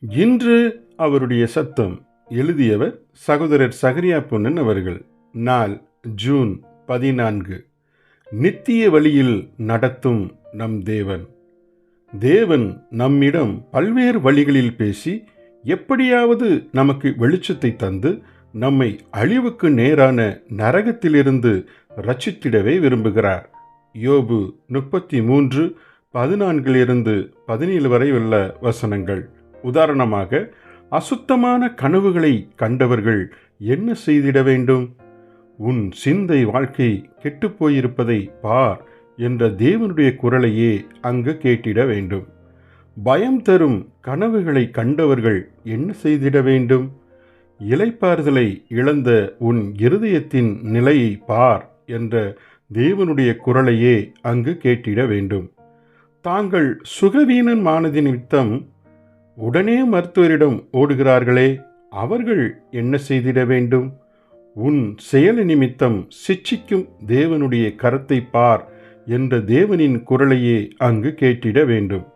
இன்று அவருடைய சத்தம் எழுதியவர் சகோதரர் சகரியா பொன்னன் அவர்கள். நாள் ஜூன் பதினான்கு. நித்திய வழியில் நடத்தும் நம் தேவன். தேவன் நம்மிடம் பல்வேறு வழிகளில் பேசி எப்படியாவது நமக்கு வெளிச்சத்தை தந்து நம்மை அழிவுக்கு நேரான நரகத்திலிருந்து ரட்சித்திடவே விரும்புகிறார். யோபு முப்பத்தி மூன்று பதினான்கிலிருந்து பதினேழு வரை உள்ள வசனங்கள். உதாரணமாக அசுத்தமான கனவுகளை கண்டவர்கள் என்ன செய்திட வேண்டும்? உன் சிந்தை வாழ்க்கை கெட்டுப்போயிருப்பதை பார் என்ற தேவனுடைய குரலையே அங்கு கேட்டிட வேண்டும். பயம் தரும் கனவுகளை கண்டவர்கள் என்ன செய்திட வேண்டும்? இலைப்பாறுதலை இழந்த உன் இருதயத்தின் நிலையை பார் என்ற தேவனுடைய குரலையே அங்கு கேட்டிட வேண்டும். தாங்கள் சுகவீனன் மானதி நிமித்தம் உடனே மருத்துவரிடம் ஓடுகிறார்களே அவர்கள் என்ன செய்திட வேண்டும்? உன் செயல் நிமித்தம் சிட்சிக்கும் தேவனுடைய கரத்தை பார் என்ற தேவனின் குரலையே அங்கு கேட்டிட வேண்டும்.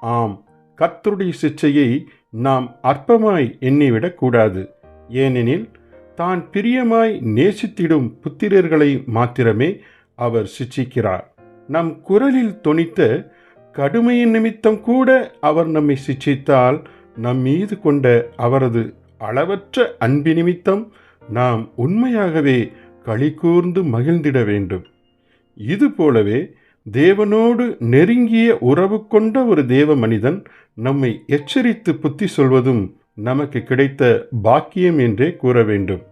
ஆம் கர்த்தருடைய சிச்சையை நாம் அற்பமாய் எண்ணிவிடக்கூடாது ஏனெனில் தான் பிரியமாய் நேசித்திடும் புத்திரர்களை மாத்திரமே அவர் சிச்சிக்கிறார். நம் குரலில் தொனித்த கடுமையின் நிமித்தம் கூட அவர் நம்மை சிச்சித்தால் நம் மீது கொண்ட அவரது அளவற்ற அன்பி நிமித்தம் நாம் உண்மையாகவே களி கூர்ந்து மகிழ்ந்திட வேண்டும். இது போலவே தேவனோடு நெருங்கிய உறவு கொண்ட ஒரு தேவ மனிதன் நம்மை எச்சரித்து புத்தி சொல்வதும் நமக்கு கிடைத்த பாக்கியம் என்றே கூற வேண்டும்.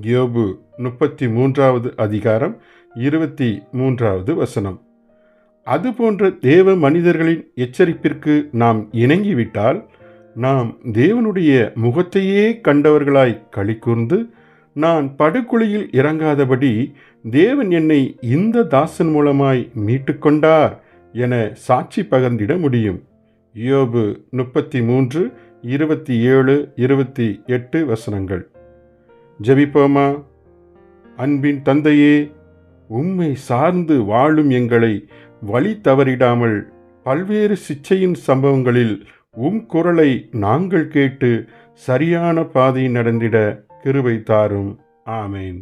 யோபு முப்பத்தி மூன்றாவது அதிகாரம் இருபத்தி மூன்றாவது வசனம். அதுபோன்ற தேவ மனிதர்களின் எச்சரிப்பிற்கு நாம் இணங்கிவிட்டால் நாம் தேவனுடைய முகத்தையே கண்டவர்களாய் களி கூர்ந்து நான் படுகொலையில் இறங்காதபடி தேவன் என்னை இந்த தாசன் மூலமாய் மீட்டுக்கொண்டார் என சாட்சி பகர்ந்திட முடியும். யோபு முப்பத்தி மூன்று இருபத்தி ஏழு இருபத்தி எட்டு வசனங்கள். ஜபிப்போமா? அன்பின் தந்தையே உம்மை சார்ந்து வாழும் எங்களை வழி தவறிடாமல் பல்வேறு சிச்சையின் சம்பவங்களில் உம் குரலை நாங்கள் கேட்டு சரியான பாதை நடந்திட கிருபை தாரும். ஆமேன்.